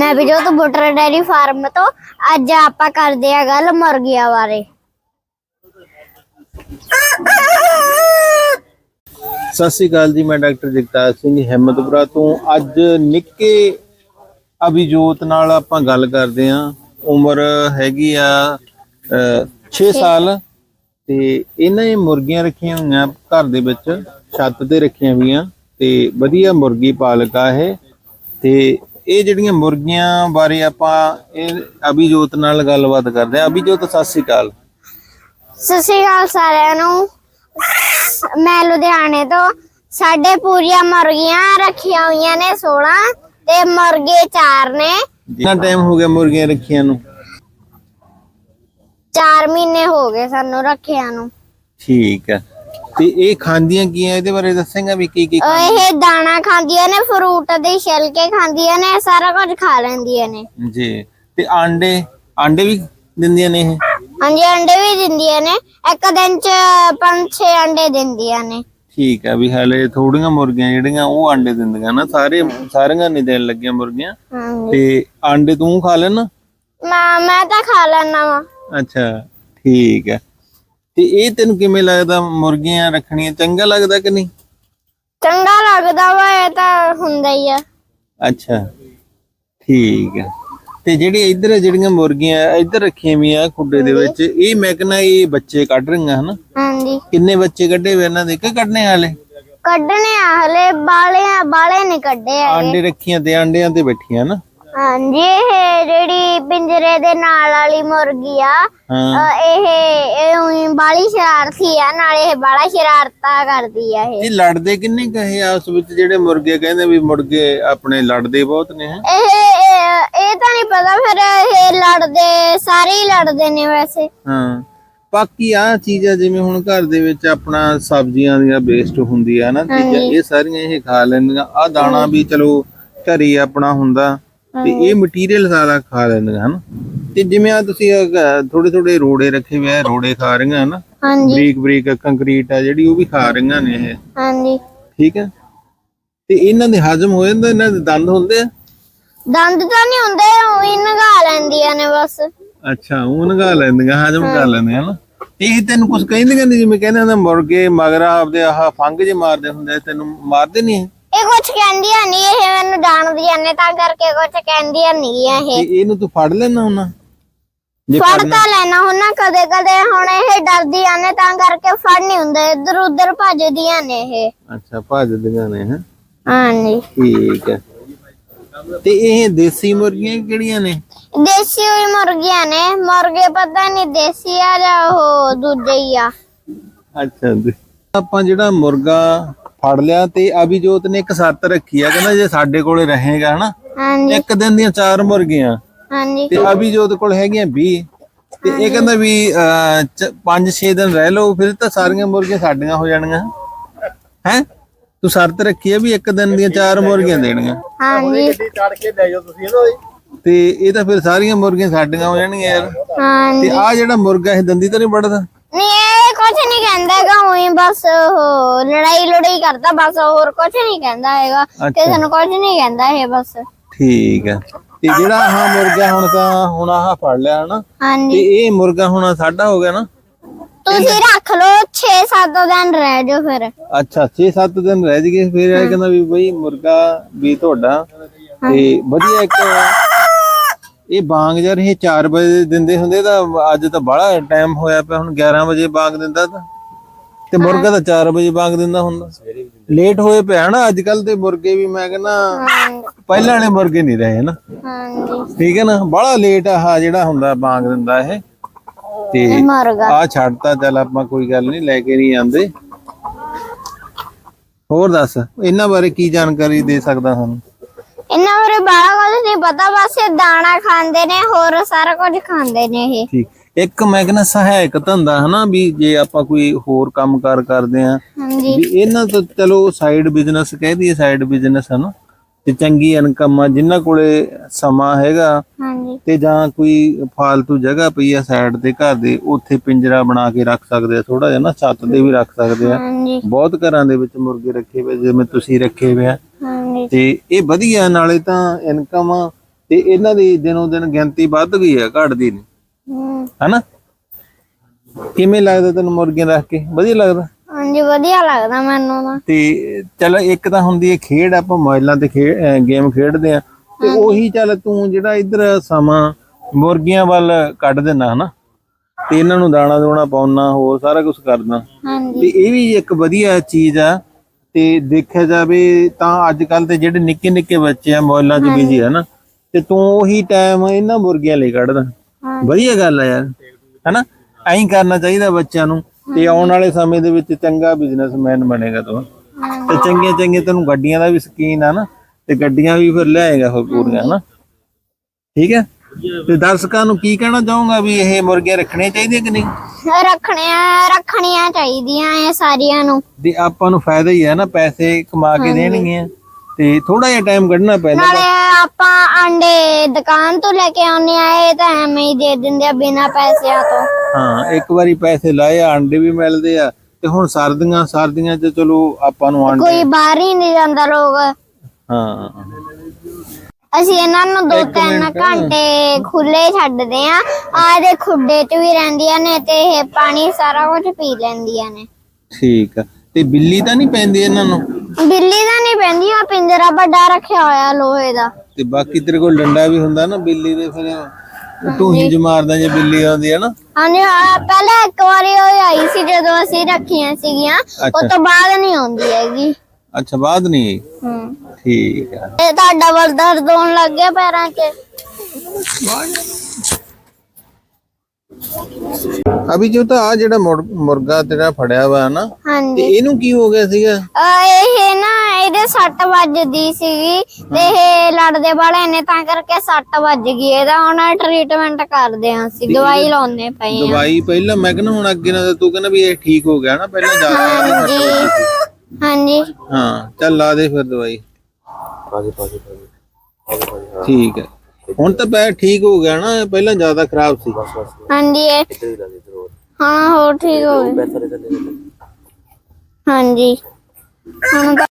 ਮੈਂ ਵੀ ਜੋ ਤੋਂ ਬੁੱਟਰ ਡੈਰੀ ਫਾਰਮ ਤੋਂ ਅੱਜ ਆਪਾਂ ਕਰਦੇ ਆ ਗੱਲ ਮੁਰਗੀਆਂ ਬਾਰੇ। ਸਤਿ ਸ਼੍ਰੀ ਅਕਾਲ ਜੀ ਮੈਂ ਡਾਕਟਰ ਜਗਤਾਰ ਸਿੰਘ ਹਿੰਮਤਪੁਰਾ ਤੋਂ। ਅੱਜ ਨਿੱਕੇ ਅਭਿਜੋਤ ਨਾਲ ਆਪਾਂ ਗੱਲ ਕਰਦੇ ਆਂ ਉਮਰ ਹੈਗੀ ਆ 6 ਸਾਲ। ਤੇ ਇਹਨਾਂ ਨੇ ਮੁਰਗੀਆਂ ਰੱਖੀਆਂ ਹੋਈਆਂ ਘਰ ਦੇ ਵਿੱਚ ਛੱਤ ਤੇ ਰੱਖੀਆਂ ਹੋਈਆਂ। ਤੇ ਵਧੀਆ ਮੁਰਗੀ ਪਾਲਕ ਆ ਇਹ। ਤੇ ਇਹ ਜਿਹੜੀਆਂ ਮੁਰਗੀਆਂ ਬਾਰੇ ਆਪਾਂ ਇਹ ਅਭਿਜੋਤ ਨਾਲ ਗੱਲਬਾਤ ਕਰਦੇ ਆਂ ਅਭਿਜੋਤ ਸਤਿ ਸ਼੍ਰੀ ਅਕਾਲ। ਸਤਿ ਸ਼੍ਰੀ ਅਕਾਲ ਸਾਰਿਆਂ ਨੂੰ। ਮੈਂ ਲੁਧਿਆਣੇ ਤੋਂ। ਸਾਡੇ ਪੂਰੀਆਂ ਮੁਰਗੀਆਂ ਰੱਖੀਆਂ ਹੋਈਆਂ ਨੇ 16 ਤੇ ਮੁਰਗੇ 4 ਨੇ। ਕਿੰਨਾ ਟਾਈਮ ਹੋ ਗਿਆ ਮੁਰਗੀਆਂ ਰੱਖੀਆਂ ਨੂੰ? 4 ਮਹੀਨੇ ਹੋ ਗਏ ਸਾਨੂੰ ਰੱਖਿਆਂ ਨੂੰ। ਠੀਕ ਹੈ। ਤੇ ਇਹ ਖਾਂਦੀਆਂ ਕੀ ਆ? ਇਹਦੇ ਬਾਰੇ ਦੱਸੇਗਾ ਵੀ ਕੀ ਕੀ ਇਹ ਦਾਣਾ ਖਾਂਦੀਆਂ ਨੇ ਫਰੂਟ ਦੇ ਛਿਲਕੇ ਖਾਂਦੀਆਂ ਨੇ ਸਾਰਾ ਕੁਝ ਖਾ ਲੈਂਦੀਆਂ ਨੇ। ਜੀ। ਤੇ ਆਂਡੇ? ਆਂਡੇ ਵੀ ਦਿੰਦੀਆਂ ਨੇ ਇਹ? ਹਾਂਜੀ ਅੰਡੇ ਵੀ ਦਿੰਦੀਆਂ ਨੇ। ਇੱਕ ਦਿਨ ਚ 5-6 ਅੰਡੇ ਦਿੰਦੀਆਂ ਨੇ। ਠੀਕ ਹੈ ਵੀ ਹਲੇ ਥੋੜੀਆਂ ਮੁਰਗੀਆਂ ਜਿਹੜੀਆਂ ਉਹ ਆਂਡੇ ਦਿੰਦੀਆਂ ਨਾ। ਸਾਰੇ ਸਾਰੀਆਂ ਨਹੀਂ ਦੇਣ ਲੱਗੀਆਂ ਮੁਰਗੀਆਂ। ਹਾਂਜੀ। ਤੇ ਆਂਡੇ ਤੂੰ ਖਾ ਲੈਣਾ? ਮੈਂ ਮੈਂ ਤਾਂ ਖਾ ਲੈਣਾ ਵਾ। ਅੱਛਾ ਠੀਕ ਹੈ ਤੇ ਇਹ ਤੈਨੂੰ ਕਿਵੇਂ ਲੱਗਦਾ ਮੁਰਗੀਆਂ ਰੱਖਣੀਆਂ ਚੰਗਾ ਲੱਗਦਾ ਕਿ ਨਹੀਂ? ਚੰਗਾ ਲੱਗਦਾ ਵਾ ਇਹ ਤਾਂ ਹੁੰਦਾ ਹੀ ਆ। ਅੱਛਾ ਠੀਕ ਹੈ ਤੇ ਜਿਹੜੀ ਇੱਧਰ ਜਿਹੜੀਆਂ ਮੁਰਗੀਆਂ ਇੱਧਰ ਰੱਖੀਆਂ ਵੀ ਆ ਖੁੱਡੇ ਦੇ ਵਿੱਚ ਇਹ ਮੈਂ ਕਹਿੰਦਾ ਇਹ ਬੱਚੇ ਕੱਢ ਰਹੀਆਂ ਹਨ? ਹਾਂਜੀ। ਕਿੰਨੇ ਬੱਚੇ ਕੱਢੇ ਹੋਏ ਇਹਨਾਂ ਦੇ? ਕਿ ਕੱਢਨੇ ਹਾਲੇ? ਕੱਢਣੇ ਆ ਹਲੇ ਬਾਲੇ ਬਾਲੇ ਨਹੀਂ ਕੱਢੇ ਆ ਆਂਡੇ ਰੱਖੀਆਂ ਤੇ ਆਂਡਿਆਂ ਤੇ ਬੈਠੀਆਂ ਨਾ। ਹਾਂਜੀ ਇਹ ਜਿਹੜੀ ਪਿੰਜਰੇ ਦੇ ਨਾਲ ਵਾਲੀ ਮੁਰਗੀ ਆ ਹਾਂ। ਇਹ ਇਹ ਊਂ ਬਾਲੀ ਸ਼ਰਾਰਤੀ ਆ ਨਾਲੇ ਇਹ ਬਾਲਾ ਸ਼ਰਾਰਤਾਂ ਕਰਦੀ ਆ ਇਹ। ਇਹ ਲੜਦੇ ਕਿੰਨੇ ਕਹੇ ਆਪਸ ਵਿੱਚ ਜਿਹੜੇ ਮੁਰਗੇ ਕਹਿੰਦੇ ਵੀ ਮੁਰਗੇ ਆਪਣੇ ਲੜਦੇ ਬਹੁਤ ਨੇ ਹੈ? ਇਹ ਇਹ ਇਹ ਤਾਂ ਨਹੀਂ ਪਤਾ ਫਿਰ ਇਹ ਲੜਦੇ ਸਾਰੇ ਹੀ ਲੜਦੇ ਨੇ ਵੈਸੇ। ਹਾਂ। ਬਾਕੀ ਆ ਚੀਜ਼ਾਂ ਜਿਵੇਂ ਹੁਣ ਘਰ ਦੇ ਵਿੱਚ ਆਪਣਾ ਸਬਜ਼ੀਆਂ ਦੀਆਂ ਵੇਸਟ ਹੁੰਦੀ ਆ ਨਾ ਚੀਜ਼ਾਂ ਇਹ ਸਾਰੀਆਂ ਇਹ ਖਾ ਲੈਂਦੀਆਂ। ਆ ਦਾਣਾ ਵੀ ਚਲੋ ਘਰੀ ਆਪਣਾ ਹੁੰਦਾ। ਤੇ ਇਹ ਮਟੀਰੀਅਲ ਸਾਰਾ ਖਾ ਲੈਂਦੀਆਂ ਹਨ? ਤੇ ਜਿਵੇਂ ਆ ਤੁਸੀਂ ਥੋੜੇ ਥੋੜੇ ਰੋੜੇ ਰੱਖੇ ਹੋਏ ਆ ਰੋੜੇ ਖਾ ਰਹੀਆਂ ਹਨ? ਹਾਂਜੀ। ਬਰੀਕ ਬਰੀਕ ਕੰਕਰੀਟ ਆ ਜਿਹੜੀ ਉਹ ਵੀ ਖਾ ਰਹੀਆਂ ਨੇ ਇਹ। ਹਾਂਜੀ। ਠੀਕ ਹੈ ਤੇ ਇਹਨਾਂ ਦੇ ਹਜਮ ਹੋ ਜਾਂਦਾ ਇਹਨਾਂ ਦੇ ਦੰਦ ਹੁੰਦੇ ਆ? ਦੰਦ ਤਾਂ ਨਹੀਂ ਹੁੰਦੇ ਉਹੀ ਨਗਾ ਲੈਂਦੀਆਂ ਨੇ ਬਸ। ਅੱਛਾ ਉਹ ਨਗਾ ਲੈਂਦੀਆਂ ਹਜਮ ਕਰ ਲੈਂਦੀਆਂ ਨਾ ਇਹ ਤੈਨੂੰ ਕੁਝ ਕਹਿੰਦੀਆਂ ਨਹੀਂ ਜਿਵੇਂ ਕਹਿੰਦੇ ਹੁੰਦੇ ਮੁਰਗੇ ਮਗਰਾ ਆਪਦੇ ਆਹ ਫੰਗ ਜੇ ਮਾਰਦੇ ਹੁੰਦੇ ਤੈਨੂੰ ਮਾਰਦੇ ਨਹੀਂ ਇਹ? ਕੁਝ ਕਹਿੰਦੀਆਂ ਨਹੀਂ ਇਹ ਮੈਨੂੰ ਜਾਣਦੀਆਂ ਨੇ ਤਾਂ ਕਰਕੇ ਕੁਝ ਕਹਿੰਦੀਆਂ ਨਹੀਂ ਤੇ ਇਹ ਇਹਨੂੰ ਤੂੰ ਫੜ ਲੈਣਾ ਜੇ ਫੜ ਫੜਨਾ ਤਾਂ ਲੈਣਾ ਹੁਣ ਕਦੇ ਕਦੇ ਹੁਣ ਇਹ ਡਰਦੀਆਂ ਨੇ ਤਾਂ ਕਰਕੇ ਫੜ ਨਹੀਂ ਹੁੰਦੇ ਇੱਧਰ ਉੱਧਰ ਭੱਜਦੀਆਂ ਨੇ ਇਹ। ਅੱਛਾ ਭੱਜਦੀਆਂ ਨੇ ਹੈ? ਹਾਂਜੀ। ਠੀਕ ਹੈ। ਤੇ ਇਹ ਦੇਸੀ ਮੁਰਗੀਆਂ ਕਿਹੜੀਆਂ ਨੇ? ਦੇਸੀ ਹੋਈ ਮੁਰਗੀਆਂ ਨੇ ਮੁਰਗੇ ਪਤਾ ਨਹੀਂ ਦੇਸੀ ਆ ਜਾਂ ਉਹ ਦੂਜੇ ਹੀ ਆ। ਅੱਛਾ ਜੀ। ਆਪਾਂ ਜਿਹੜਾ ਮੁਰਗਾ ਫੜ ਲਿਆ ਤੇ ਅਭਿਜੋਤ ਨੇ ਇੱਕ ਸੱਤ ਰੱਖੀ ਆ ਕਹਿੰਦਾ ਜੇ ਸਾਡੇ ਕੋਲੇ ਰਹੇਗਾ ਹਨਾ? ਹਾਂਜੀ। ਇੱਕ ਦਿਨ ਦੀਆਂ ਚਾਰ ਮੁਰਗੀਆਂ। ਹਾਂਜੀ। ਤੇ ਅਭਿਜੋਤ ਕੋਲ ਹੈਗੀਆਂ 20 ਤੇ ਇਹ ਕਹਿੰਦਾ ਵੀ 5-6 ਦਿਨ ਰਹਿ ਲਓ ਫਿਰ ਤਾਂ ਸਾਰੀਆਂ ਮੁਰਗੀਆਂ ਸਾਡੀਆਂ ਹੋ ਜਾਣਗੀਆਂ। ਹੈ? ਤੂੰ ਸ਼ਰਤ ਰੱਖੀ ਹੈ ਵੀ ਇੱਕ ਦਿਨ ਦੀਆਂ ਚਾਰ ਮੁਰਗੀਆਂ ਦੇਣੀਆਂ। ਹਾਂਜੀ। ਤੇ ਇਹ ਤਾਂ ਫਿਰ ਸਾਰੀਆਂ ਮੁਰਗੀਆਂ ਸਾਡੀਆਂ ਹੋ ਜਾਣਗੀਆਂ ਯਾਰ। ਹਾਂਜੀ। ਤੇ ਆ ਜਿਹੜਾ ਮੁਰਗਾ ਇਹ ਦੰਦੀ ਤਾਂ ਨਹੀਂ ਵੱਢਦਾ? ਨਹੀਂ ਇਹ ਕੁਝ ਨਹੀਂ ਕਹਿੰਦਾ ਹੈਗਾ ਉਹੀ ਬਸ ਉਹ ਲੜਾਈ ਲੜਾਈ ਕਰਦਾ ਬਸ ਹੋਰ ਕੁਝ ਨਹੀਂ ਕਹਿੰਦਾ ਹੈਗਾ ਕਿਸੇ ਨੂੰ ਕੁਝ ਨਹੀਂ ਕਹਿੰਦਾ ਇਹ ਬਸ। ਠੀਕ ਹੈ। ਤੇ ਜਿਹੜਾ ਆਹ ਮੁਰਗਾ ਹੁਣ ਤਾਂ ਹੁਣ ਆਹ ਫੜ ਲਿਆ ਹਨਾ ਤੇ ਹਾਂਜੀ ਇਹ ਮੁਰਗਾ ਹੁਣ ਸਾਡਾ ਹੋ ਗਿਆ ਨਾ? ਤੁਸੀਂ ਰੱਖ ਲਓ 6-7 ਦਿਨ ਰਹਿ ਜਾਓ ਫਿਰ। ਅੱਛਾ 6-7 ਦਿਨ ਰਹਿ ਜਗੇ ਫਿਰ ਇਹ ਕਹਿੰਦਾ ਵੀ ਬਈ ਮੁਰਗਾ ਵੀ ਤੁਹਾਡਾ ਤੇ ਵਧੀਆ ਇੱਕ ਇਹ ਬਾਂਗ ਯਾਰ ਇਹ 4 ਵਜੇ ਦਿੰਦੇ ਹੁੰਦੇ ਤਾਂ ਅੱਜ ਤਾਂ ਬੜਾ ਟਾਈਮ ਹੋਇਆ ਪਿਆ ਹੁਣ 11 ਵਜੇ ਬਾਂਗ ਦਿੰਦਾ ਤਾਂ। ਤੇ ਮੁਰਗਾ ਤਾਂ 4 ਵਜੇ ਬਾਂਗ ਦਿੰਦਾ ਹੁੰਦਾ। ਲੇਟ ਹੋਏ ਪਿਆ ਨਾ ਅੱਜ ਕੱਲ ਤੇ ਮੁਰਗੇ ਵੀ ਮੈਂ ਕਹਿੰਦਾ ਪਹਿਲਾਂ ਵਾਲੇ ਮੁਰਗੇ ਨਹੀਂ ਰਹੇ ਨਾ। ਠੀਕ ਹੈ ਨਾ? ਬੜਾ ਲੇਟ ਆ ਜਿਹੜਾ ਹੁੰਦਾ ਬਾਂਗ ਦਿੰਦਾ ਇਹ। ਤੇ ਆ ਛੱਡਤਾ ਚੱਲ ਆਪਾਂ ਕੋਈ ਗੱਲ ਨਹੀਂ ਲੈ ਕੇ ਨਹੀਂ ਆਂਦੇ ਹੋਰ ਦੱਸ ਇਹਨਾਂ ਬਾਰੇ ਕੀ ਜਾਣਕਾਰੀ ਦੇ ਸਕਦਾ ਸਾਨੂੰ ਇਹਨਾਂ ਬਾਰੇ ਬਾਹਲਾ ਕੁਝ ਨਹੀਂ ਪਤਾ ਬਸ ਇਹ ਦਾਣਾ ਖਾਂਦੇ ਨੇ ਹੋਰ ਸਾਰਾ ਕੁਝ ਖਾਂਦੇ ਨੇ ਇਹ। ਠੀਕ। ਇੱਕ ਮੈਂ ਕਹਿੰਦਾ ਸਹਾਇਕ ਧੰਦਾ ਹਨਾ ਵੀ ਜੇ ਆਪਾਂ ਕੋਈ ਹੋਰ ਕੰਮਕਾਰ ਕਰਦੇ ਆ ਹਾਂਜੀ। ਵੀ ਇਹਨਾਂ ਤੋਂ ਚਲੋ ਸਾਈਡ ਬਿਜ਼ਨਸ ਕਹਿ ਦਈਏ ਸਾਈਡ ਬਿਜ਼ਨਸ ਹਨਾ। ਤੇ ਚੰਗੀ ਇਨਕਮ ਆ ਜਿਨ੍ਹਾਂ ਕੋਲੇ ਸਮਾਂ ਹੈਗਾ ਹਾਂਜੀ। ਤੇ ਜਾਂ ਕੋਈ ਫਾਲਤੂ ਜਗ੍ਹਾ ਪਈ ਆ ਸਾਈਡ ਤੇ ਘਰ ਦੇ ਉੱਥੇ ਪਿੰਜਰਾ ਬਣਾ ਕੇ ਰੱਖ ਸਕਦੇ ਆ ਥੋੜਾ ਜਿਹਾ ਨਾ ਛੱਤ ਤੇ ਵੀ ਰੱਖ ਸਕਦੇ ਆ। ਹਾਂਜੀ। ਬਹੁਤ ਘਰਾਂ ਦੇ ਵਿੱਚ ਮੁਰਗੇ ਰੱਖੇ ਹੋਏ ਜਿਵੇਂ ਤੁਸੀਂ ਰੱਖੇ ਹੋਏ ਆ। ਹਾਂਜੀ। ਤੇ ਇਹ ਵਧੀਆ ਨਾਲੇ ਤਾਂ ਇਨਕਮ ਤੇ ਇਹਨਾਂ ਦੀ ਦਿਨੋਂ ਦਿਨ ਗਿਣਤੀ ਵੱਧ ਗਈ ਹੈ ਘਟਦੀ ਨਹੀਂ ਹਮ, ਹਨਾ? ਕਿਵੇਂ ਲੱਗਦਾ ਤੈਨੂੰ ਮੁਰਗੀਆਂ ਰੱਖ ਕੇ? ਵਧੀਆ ਲੱਗਦਾ? ਹਾਂਜੀ ਵਧੀਆ ਲੱਗਦਾ ਮੈਨੂੰ ਤਾਂ। ਤੇ ਚਲ ਇੱਕ ਤਾਂ ਹੁੰਦੀ ਹੈ ਖੇਡ ਆਪਾਂ ਮੋਬਾਈਲਾਂ ਤੇ ਖੇਡ ਗੇਮ ਖੇਡਦੇ ਆ। ਤੇ ਉਹੀ ਚੱਲ ਤੂੰ ਜਿਹੜਾ ਇੱਧਰ ਸਮਾਂ ਮੁਰਗੀਆਂ ਵੱਲ ਕੱਢ ਦੇਣਾ ਹਨਾ? ਤੇ ਇਹਨਾਂ ਨੂੰ ਦਾਣਾ ਦੋਣਾ ਪਾਉਣਾ ਹੋਰ ਸਾਰਾ ਕੁਝ ਕਰਨਾ। ਹਾਂਜੀ। ਤੇ ਇਹ ਵੀ ਇੱਕ ਵਧੀਆ ਚੀਜ਼ ਆ ਤੇ ਦੇਖਿਆ ਜਾਵੇ ਤਾਂ ਅੱਜ ਕੱਲ ਤੇ ਜਿਹੜੇ ਨਿੱਕੇ ਨਿੱਕੇ ਬੱਚੇ ਆ ਮੋਬਾਈਲਾਂ 'ਚ ਬਿਜ਼ੀ ਆ ਨਾ ਤੇ ਤੂੰ ਉਹੀ ਟਾਈਮ ਇਹਨਾਂ ਮੁਰਗੀਆਂ ਲਈ ਕੱਢਦਾ। ਵਧੀਆ ਗੱਲ ਆ ਯਾਰ ਹਨਾ? ਐਂ ਕਰਨਾ ਚਾਹੀਦਾ ਬੱਚਿਆਂ ਨੂੰ ਤੇ ਆਉਣ ਵਾਲੇ ਸਮੇਂ ਦੇ ਵਿੱਚ ਚੰਗਾ ਬਿਜ਼ਨਸਮੈਨ ਬਣੇਗਾ ਤੂੰ। ਤੇ ਚੰਗੀਆਂ ਚੰਗੀਆਂ ਤੈਨੂੰ ਗੱਡੀਆਂ ਦਾ ਵੀ ਸ਼ਕੀਨ ਆ ਨਾ ਤੇ ਗੱਡੀਆਂ ਵੀ ਫਿਰ ਲਿਆਏਗਾ ਹੋਰ ਪੂਰੀਆਂ ਹਨਾ? ਠੀਕ ਹੈ? ਤੇ ਦਰਸ਼ਕਾਂ ਨੂੰ ਕੀ ਕਹਿਣਾ ਚਾਹੂੰਗਾ ਵੀ ਇਹ ਮੁਰਗੀਆਂ ਰੱਖਣੀਆਂ ਚਾਹੀਦੀਆਂ ਕਿ ਨਹੀਂ? ਰੱਖਣੀਆਂ ਰੱਖਣੀਆਂ ਚਾਹੀਦੀਆਂ ਇਹ ਸਾਰੀਆਂ ਨੂੰ। ਤੇ ਆਪਾਂ ਨੂੰ ਫਾਇਦਾ ਹੀ ਹੈ ਨਾ ਪੈਸੇ ਕਮਾ ਕੇ ਦੇਣਗੀਆਂ। ਤੇ ਥੋੜਾ ਜਿਹਾ ਟਾਈਮ ਕੱਢਣਾ ਪੈਂਦਾ ਨਾਲੇ ਆਪਾਂ ਆਂਡੇ ਦੁਕਾਨ ਤੋਂ ਲੈ ਕੇ ਆਉਂਦੇ ਆ ਇਹ ਤਾਂ ਐਵੇਂ ਹੀ ਦੇ ਦਿੰਦੇ ਆ ਬਿਨਾ ਪੈਸਿਆਂ ਤੋਂ। ਹਾਂ ਇੱਕ ਵਾਰੀ ਪੈਸੇ ਲਾਏ ਆ, ਅੰਡੇ ਵੀ ਮਿਲਦੇ ਆ। ਤੇ ਹੁਣ ਸਰਦੀਆਂ ਸਰਦੀਆਂ 'ਚ ਚਲੋ ਆਪਾਂ ਨੂੰ ਅੰਡੇ ਕੋਈ ਬਾਹਰ ਹੀ ਨਹੀਂ ਜਾਂਦਾ ਲੋਕ। ਹਾਂ। ਅਸੀਂ ਇਹਨਾਂ ਨੂੰ ਦੋ ਤਿੰਨ ਘੰਟੇ ਖੁੱਲੇ ਛੱਡਦੇ ਆ। ਆਦੇ ਖੁੱਡੇ 'ਚ ਵੀ ਰਹਿੰਦੀਆਂ ਨੇ ਤੇ ਇਹ ਪਾਣੀ ਸਾਰਾ ਕੁਝ ਪੀ ਲੈਂਦੀਆਂ ਨੇ। ਠੀਕ ਆ। ਤੇ ਬਿੱਲੀ ਤਾਂ ਨਹੀਂ ਪੈਂਦੀ ਇਹਨਾਂ ਨੂੰ? ਬਿੱਲੀ ਤਾਂ ਨਹੀਂ ਪੈਂਦੀ ਆ ਪਿੰਜਰਾ ਵੱਡਾ ਰੱਖਿਆ ਹੋਇਆ ਲੋਹੇ ਦਾ। ਤੇ ਬਾਕੀ ਤੇਰੇ ਕੋਲ ਡੰਡਾ ਵੀ ਹੁੰਦਾ ਨਾ ਬਿੱਲੀ ਦੇ ਫਿਰ ਤੂੰ ਹੀ ਮਾਰਦਾ ਜੇ ਬਿੱਲੀ ਆਉਂਦੀ ਹੈ ਨਾ। ਹਾਂਜੀ ਹਾਂ ਪਹਿਲਾਂ ਇੱਕ ਵਾਰੀ ਉਹ ਆਈ ਸੀ ਜਦੋਂ ਅਸੀਂ ਰੱਖੀਆਂ ਸੀਗੀਆਂ ਉਹ ਤੋਂ ਬਾਅਦ ਨਹੀਂ ਆਉਂਦੀ ਹੈਗੀ। ਅੱਛਾ ਬਾਅਦ ਨਹੀਂ। ਹੂੰ। ਠੀਕ ਆ। ਇਹ ਤੁਹਾਡਾ ਬਲ ਦਰਦ ਹੋਣ ਲੱਗ ਗਿਆ ਪੈਰਾਂ 'ਚ। ਅਭੀ ਜੋ ਤਾਂ ਆ ਜਿਹੜਾ ਮੁਰ- ਮੁਰਗਾ ਤੇਰਾ ਫੜਿਆ ਵਾ ਨਾ ਤੇ ਹਾਂਜੀ। ਇਹਨੂੰ ਕੀ ਹੋ ਗਿਆ ਸੀਗਾ? ਅਹ ਇਹ ਨਾ ਇਹਦੇ ਸੱਟ ਵੱਜਦੀ ਸੀਗੀ ਤੇ ਇਹ ਲੜਦੇ ਵਾਲੇ ਨੇ ਤਾਂ ਕਰਕੇ ਸੱਟ ਵੱਜ ਗਈ। ਇਹਦਾ ਹੁਣ ਟ੍ਰੀਟਮੈਂਟ ਕਰਦੇ ਹਾਂ ਅਸੀਂ ਦਵਾਈ ਲਾਉਂਦੇ ਪਏ ਹਾਂ ਦਵਾਈ ਪਹਿਲਾਂ ਮੈਂ ਕਹਿੰਦਾ ਹੁਣ ਅੱਗੇ ਨਾਲ ਤੂੰ ਕਹਿੰਦਾ ਵੀ ਇਹ ਠੀਕ ਹੋ ਗਿਆ ਨਾ ਪਹਿਲਾਂ ਜ਼ਿਆਦਾ ਇਹਦੀ ਸੱਟ ਵੱਜੀ ਸੀ। ਹਾਂਜੀ। ਹਾਂ ਚੱਲ ਲਾ ਦੇ ਫਿਰ ਦਵਾਈ। ਠੀਕ ਹੈ। ਹੁਣ ਤਾਂ ਪੈਰ ਠੀਕ ਹੋ ਗਿਆ ਨਾ ਪਹਿਲਾਂ ਜ਼ਿਆਦਾ ਖਰਾਬ ਸੀ। ਹਾਂਜੀ। ਇਹ ਹਾਂ ਹੋਰ ਠੀਕ ਹੋ ਗਏ। ਹਾਂਜੀ। ਹੁਣ ਤਾਂ